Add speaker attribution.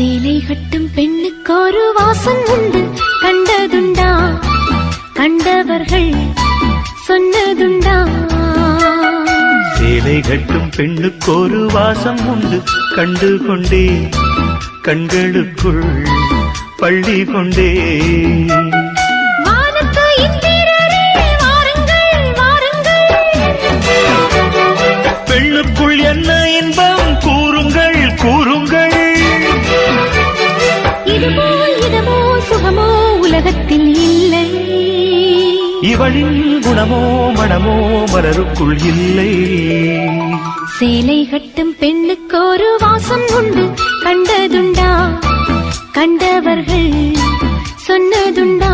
Speaker 1: சேலை கட்டும் பெண்ணுக்கு ஒரு வாசம் உண்டு. கண்டதுண்டா கண்டவர்கள் சொன்னதுண்டா.
Speaker 2: சேலை கட்டும் பெண்ணுக்கு ஒரு வாசம் உண்டு. கண்டு கொண்டே கண்களுக்குள் பள்ளி கொண்டே.
Speaker 1: உலகத்தில் இல்லை.
Speaker 2: இவளின் குணமோ மனமோ மலருக்குள் இல்லை.
Speaker 1: சேலை கட்டும் பெண்ணுக்கு ஒரு வாசம் உண்டு. கண்டதுண்டா? கண்டவர்கள் சொன்னதுண்டா?